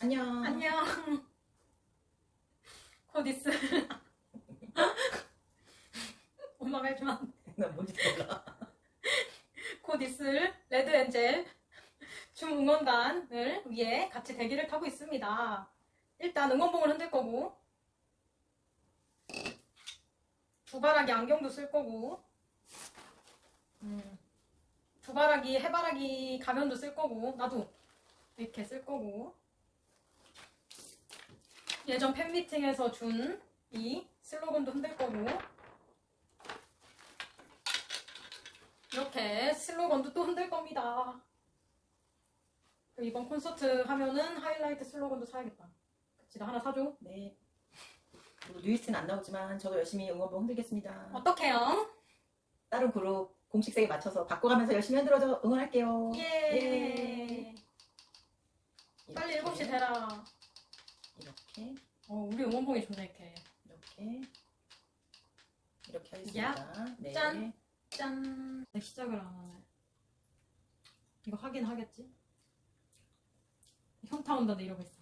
안녕. 안녕. 곧 있을. 엄마가 해주면 안 돼. 나 뭔지 몰라. 곧 있을 레드 엔젤 중 응원단을 위해 같이 대기를 타고 있습니다. 일단 응원봉을 흔들 거고 두바라기 안경도 쓸 거고 음, 두바라기 해바라기 가면도 쓸 거고 나도 이렇게 쓸 거고 예전 팬미팅에서 준 이 슬로건도 흔들 거고 이렇게 슬로건도 또 흔들 겁니다. 이번 콘서트 하면은 하이라이트 슬로건도 사야겠다. 그치, 나 하나 사줘. 네. 그리고 뉴이스트는 안 나오지만 저도 열심히 응원봉 흔들겠습니다. 어떡해요? 다른 그룹 공식색에 맞춰서 바꿔가면서 열심히 흔들어줘 응원할게요. 예. 빨리 이렇게, 7시 되라. 이렇게 어, 우리 응원봉이 좋네, 이렇게. 이렇게 이렇게 하겠습니다. 네. 짠. 짠. 내 시작을 안 하네. 이거 하긴 하겠지? 현타 온다네, 이러고 있어.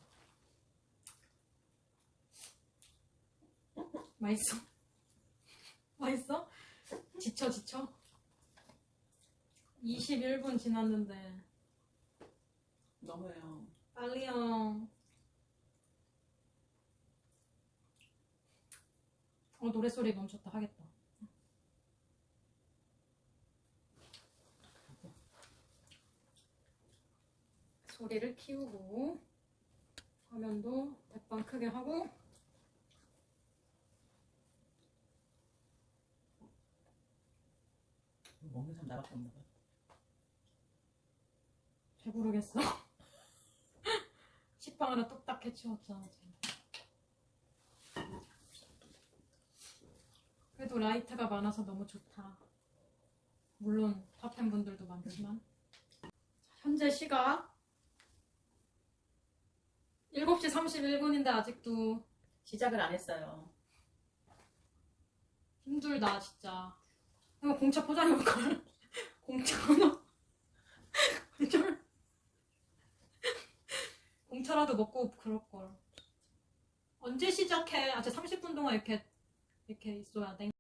맛있어? 맛있어? 지쳐, 지쳐? 21분 지났는데. 너무해요. 빨리요. 어, 노래소리 멈췄다 하겠다. 소리를 키우고, 화면도 대빵 크게 하고, 먹는 사람 나밖에 없나 봐. 배부르겠어. 식빵 하나 뚝딱 해치웠잖아, 지금. 그래도 라이트가 많아서 너무 좋다. 물론 탑팬분들도 많지만. 자, 현재 시각 7시 31분인데 아직도 시작을 안 했어요. 힘들다, 진짜. 이거 공차 포장해 올걸. 공차 하나. 좀. 공차라도 먹고 그럴 걸. 언제 시작해? 아, 진짜 30분 동안 이렇게, 이렇게 있어야 돼.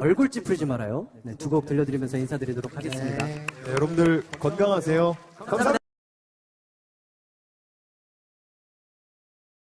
얼굴 찌푸리지 말아요. 네, 두 곡 들려드리면서 인사드리도록 하겠습니다. 네, 여러분들 건강하세요. 감사합니다.